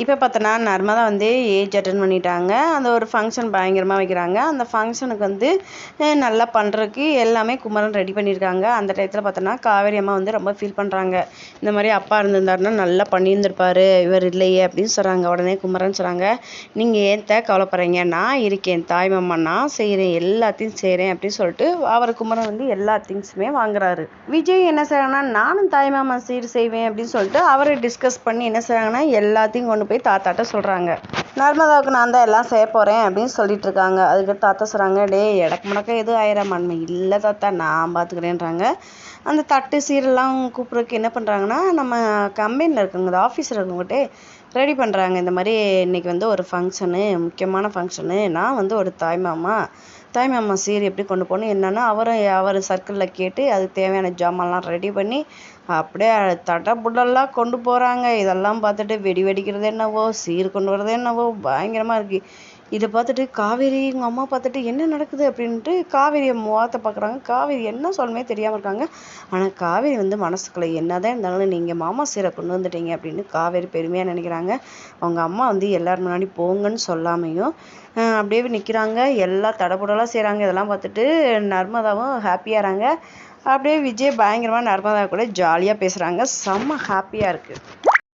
இப்போ பார்த்தோன்னா நர்மதா வந்து ஏஜ் அட்டன் பண்ணிட்டாங்க. அந்த ஒரு ஃபங்க்ஷன் பயங்கரமாக வைக்கிறாங்க. அந்த ஃபங்க்ஷனுக்கு வந்து நல்லா பண்ணுறதுக்கு எல்லாமே குமரன் ரெடி பண்ணியிருக்காங்க. அந்த டயத்தில் பார்த்தோன்னா காவேரி அம்மா வந்து ரொம்ப ஃபீல் பண்ணுறாங்க இந்த மாதிரி அப்பா இருந்திருந்தாருன்னா நல்லா பண்ணியிருந்திருப்பார். இவர் இல்லையே அப்படின்னு சொல்கிறாங்க உடனே குமரன் சொல்கிறாங்க நீங்கள் ஏன் தே கவலைப்படுறீங்க? நான் இருக்கேன். தாய் மாமா நான் செய்கிறேன் எல்லாத்தையும் செய்கிறேன் அப்படின்னு சொல்லிட்டு அவர் குமரன் வந்து எல்லா திங்ஸுமே வாங்குறாரு. விஜய் என்ன செய்கிறாங்கன்னா நானும் தாய் மாமா சீர் செய்வேன். அப்படின்னு சொல்லிட்டு அவரை டிஸ்கஸ் பண்ணி என்ன செய்கிறாங்கன்னா எல்லாத்தையும் கொண்டு போய் தாத்தாட்ட சொல்கிறாங்க நர்மதாவுக்கு நான் தான் எல்லாம் செய்ய போகிறேன் அப்படின்னு சொல்லிட்டு இருக்காங்க அதுக்கு தாத்தா சொல்கிறாங்க டேய் எடக்கு முடக்க எதுவும் ஆயிரமான்மை இல்லை தாத்தா நான் பார்த்துக்கிறேன்றாங்க அந்த தட்டு சீரெல்லாம் கூப்பிட்றதுக்கு என்ன பண்ணுறாங்கன்னா நம்ம கம்பெனியில் இருக்கவங்க ஆஃபீஸில் இருக்கவங்ககிட்டே ரெடி பண்ணுறாங்க இந்த மாதிரி இன்றைக்கி வந்து ஒரு ஃபங்க்ஷனு முக்கியமான ஃபங்க்ஷனு நான் வந்து ஒரு தாய்மாமா தாய்மாமா சீர் எப்படி கொண்டு போகணும் என்னென்னா அவரும் அவர் சர்க்கிளில் கேட்டு அதுக்கு தேவையான ஜாமான்லாம் ரெடி பண்ணி அப்படியே தடபுடலாம் கொண்டு போகிறாங்க இதெல்லாம் பார்த்துட்டு வெடி வெடிக்கிறது என்னவோ சீர் கொண்டு வர்றது என்னவோ பயங்கரமாக இருக்குது இதை பார்த்துட்டு காவேரி எங்கள் அம்மா பார்த்துட்டு என்ன நடக்குது அப்படின்ட்டு காவேரியை முகத்தை பார்க்குறாங்க. காவேரி என்ன சொல்லணுமே தெரியாமல் இருக்காங்க. ஆனால் காவேரி வந்து மனசுக்குள்ள என்னதான் இருந்தாலும் நீங்கள் மாமா சீரை கொண்டு வந்துட்டீங்க அப்படின்னு காவேரி பெருமையாக நினைக்கிறாங்க. அவங்க அம்மா வந்து எல்லார் முன்னாடி போங்கன்னு சொல்லாமையும் அப்படியே நிற்கிறாங்க எல்லாம் தடபுடலாம் செய்கிறாங்க இதெல்லாம் பார்த்துட்டு நர்மதாவும் ஹாப்பியாகிறாங்க அப்படியே விஜய் பயங்கரமாக நர்மதா கூட ஜாலியாக பேசுகிறாங்க செம்ம ஹாப்பியாக இருக்குது